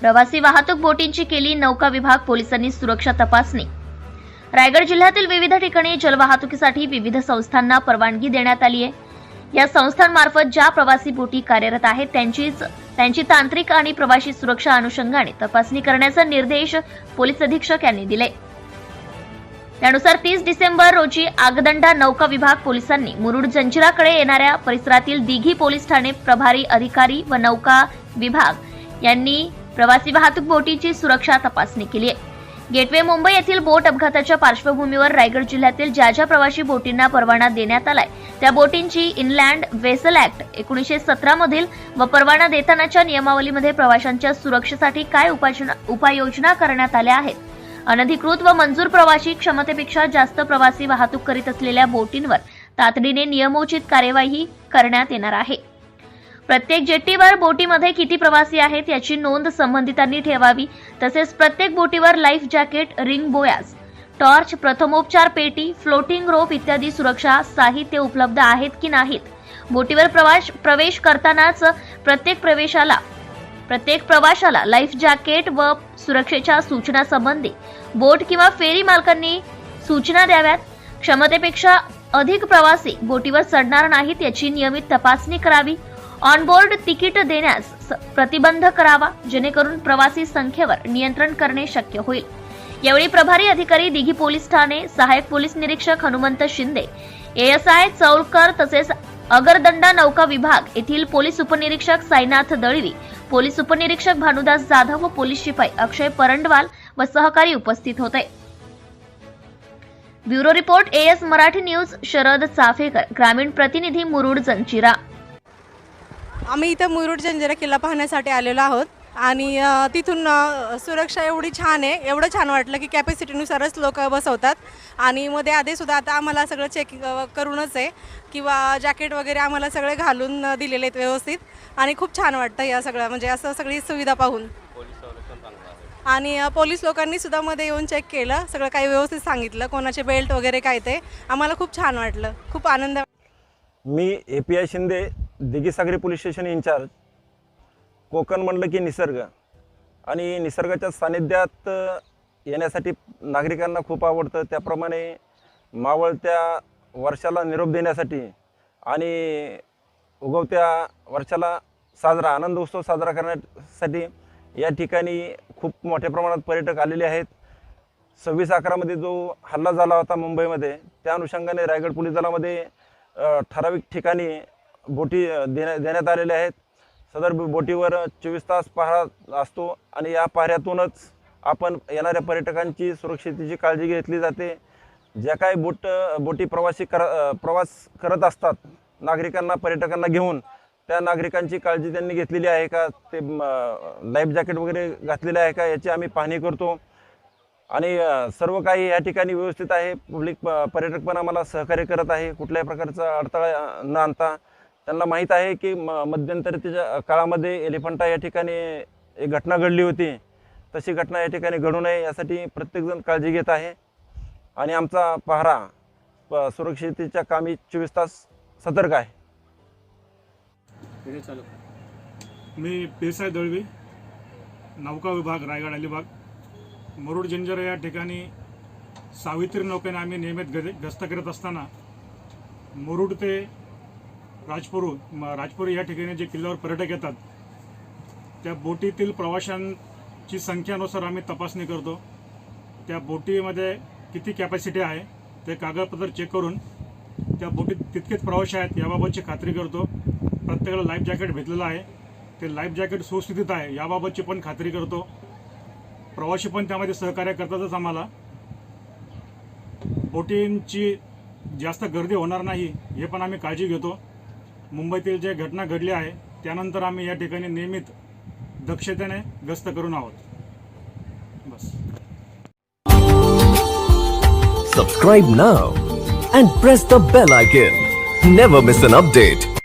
प्रवासी वाहतूक बोटींची केली नौका विभाग पोलिसांनी सुरक्षा तपासणी. रायगड जिल्ह्यातील विविध ठिकाणी जलवाहतुकीसाठी विविध संस्थांना परवानगी देण्यात आली आहे या संस्थांमार्फत ज्या प्रवासी बोटी कार्यरत आहेत त्यांचीच त्यांची तांत्रिक आणि प्रवासी सुरक्षा अनुषंगाने तपासणी करण्याचा निर्देश पोलीस अधीक्षक यांनी दिले त्यानुसार तीस डिसेंबर रोजी आगदंडा नौका विभाग पोलिसांनी मुरुड जंजिराकडे येणाऱ्या परिसरातील दिघी पोलीस ठाणे प्रभारी अधिकारी व नौका विभाग यांनी प्रवासी वाहतूक बोटीची सुरक्षा तपासणी केली आहे. गेटवे मुंबई येथील बोट अपघाताच्या पार्श्वभूमीवर रायगड जिल्ह्यातील ज्या ज्या प्रवासी बोटींना परवाना देण्यात आलाय त्या बोटींची इनलँड वेसल ऍक्ट एकोणीसशे सतरा मधील व परवाना देतानाच्या नियमावलीमध्ये प्रवाशांच्या सुरक्षेसाठी काय उपाययोजना उपाययोजना करण्यात आल्या आहेत? अनधिकृत व मंजूर प्रवासी क्षमतेपेक्षा जास्त प्रवासी वाहतूक करीत असलेल्या बोटींवर तातडीने नियमोचित कार्यवाही करण्यात येणार आहे. प्रत्येक जेट्टीवर बोटीमध्ये किती प्रवासी आहेत याची नोंद संबंधितांनी ठेवावी. तसेच प्रत्येक बोटीवर life jacket ring buoys torch प्रथमोपचार पेटी फ्लोटिंग रोप इत्यादी सुरक्षा साहित्य उपलब्ध आहेत की नाहीत? बोटीवर प्रवास प्रवेश करतानाच प्रत्येक प्रवेशाला प्रत्येक प्रवाशाला लाईफ जॅकेट व सुरक्षेच्या सूचनासंबंधी बोट किंवा फेरी मालकांनी सूचना द्याव्यात. क्षमतेपेक्षा अधिक प्रवासी बोटीवर चढणार नाहीत याची नियमित तपासणी करावी. ऑनबोर्ड तिकीट देण्यास स- प्रतिबंध करावा जेणेकरून प्रवासी संख्येवर नियंत्रण करणे शक्य होईल. यावेळी प्रभारी अधिकारी दिघी पोलीस ठाणे सहायक पोलीस निरीक्षक हनुमंत शिंदे एएसआय चौलकर तसेच अगरदंडा नौका विभाग येथील पोलीस उपनिरीक्षक साईनाथ दळवी पोलीस उपनिरीक्षक भानुदास जाधव व पोलीस शिपाई अक्षय परंडवाल व सहकारी उपस्थित होते. Bureau report AS Marathi news Sharad Chaphekar ग्रामीण प्रतिनिधी मुरुड जंजिरा. आम्ही इथं मुरुड जंजिरा किल्ला पाहण्यासाठी आलेलो आहोत. आणि तिथून सुरक्षा एवढी छान आहे एवढं छान वाटलं की कॅपॅसिटीनुसारच लोक बसवतात. आणि मध्ये आधीसुद्धा आता आम्हाला सगळं चेक करूनच आहे. किंवा जॅकेट वगैरे आम्हाला सगळे घालून दिलेले आहेत व्यवस्थित. आणि खूप छान वाटतं या सगळ्या म्हणजे असं सगळी सुविधा पाहून. आणि पोलीस लोकांनी सुद्धा मध्ये येऊन चेक केलं सगळं काही व्यवस्थित सांगितलं कोणाचे बेल्ट वगैरे काय ते. आम्हाला खूप छान वाटलं. खूप आनंद मी A P I Shinde Dighisagari police station incharge Konkan म्हणलं की निसर्ग. आणि निसर्गाच्या सानिध्यात येण्यासाठी नागरिकांना खूप आवडतं. त्याप्रमाणे मावळत्या वर्षाला निरोप देण्यासाठी आणि उगवत्या वर्षाला साजरा आनंद उत्सव साजरा करण्यासाठी या ठिकाणी खूप मोठ्या प्रमाणात पर्यटक आलेले आहेत. सव्वीस अकरामध्ये जो हल्ला झाला होता मुंबईमध्ये त्या अनुषंगाने रायगड पोलीस दलामध्ये ठराविक ठिकाणी बोटी देण्या देण्यात आलेल्या आहेत. सदर बोटीवर चोवीस तास पहारा असतो आणि या पाहऱ्यातूनच आपण येणाऱ्या पर्यटकांची सुरक्षितेची काळजी घेतली जाते. ज्या काही बोट बोटी प्रवासी कर प्रवास करत असतात नागरिकांना पर्यटकांना घेऊन त्या नागरिकांची काळजी त्यांनी घेतलेली आहे का? ते लाईफ जॅकेट वगैरे घातलेले आहे का? याची आम्ही पाहणी करतो. आणि सर्व काही या ठिकाणी व्यवस्थित आहे. पब्लिक प- पर्यटक पण आम्हाला सहकार्य करत आहे. कुठल्याही प्रकारचा अडथळा न आणता त्यांना माहीत आहे की म मध्यंतरीच्या काळामध्ये एलिफंटा या ठिकाणी एक घटना घडली होती. तशी घटना या ठिकाणी घडू नये यासाठी प्रत्येकजण काळजी घेत आहे. आणि आमचा पहारा प- सुरक्षितेच्या कामी चोवीस तास सतर्क आहे. चालू मी पेसाय दळवी नौका विभाग रायगड अलिबाग. मुरुड जिंजर या ठिकाणी सावित्री नौकेने आम्ही नियमित गस्त करत असताना मुरुड ते राजपुरू म- या ठिकाणी जे किल्ल्यावर पर्यटक येतात त्या बोटीतील प्रवाशांची संख्यानुसार आम्ही तपासणी करतो. त्या बोटीमध्ये किती कॅपॅसिटी आहे ते कागदपत्र चेक करून त्या बोटीत तितकेच प्रवासी आहेत याबाबतची खात्री करतो. प्रत्येकाला लाईफ जॅकेट भेटलेलं आहे. ते लाईफ जॅकेट सुस्थितीत आहे याबाबतची पण खात्री करतो. प्रवासी पण त्यामध्ये सहकार्य करतातच आम्हाला. बोटींची जास्त गर्दी होणार नाही हे पण आम्ही काळजी घेतो. मुंबईतील जे घटना घडली आहे त्यानंतर आम्ही या ठिकाणी नियमित दक्षतेने गस्त करून आहोत. बस. सबस्क्राईब ना and press the bell icon never miss an update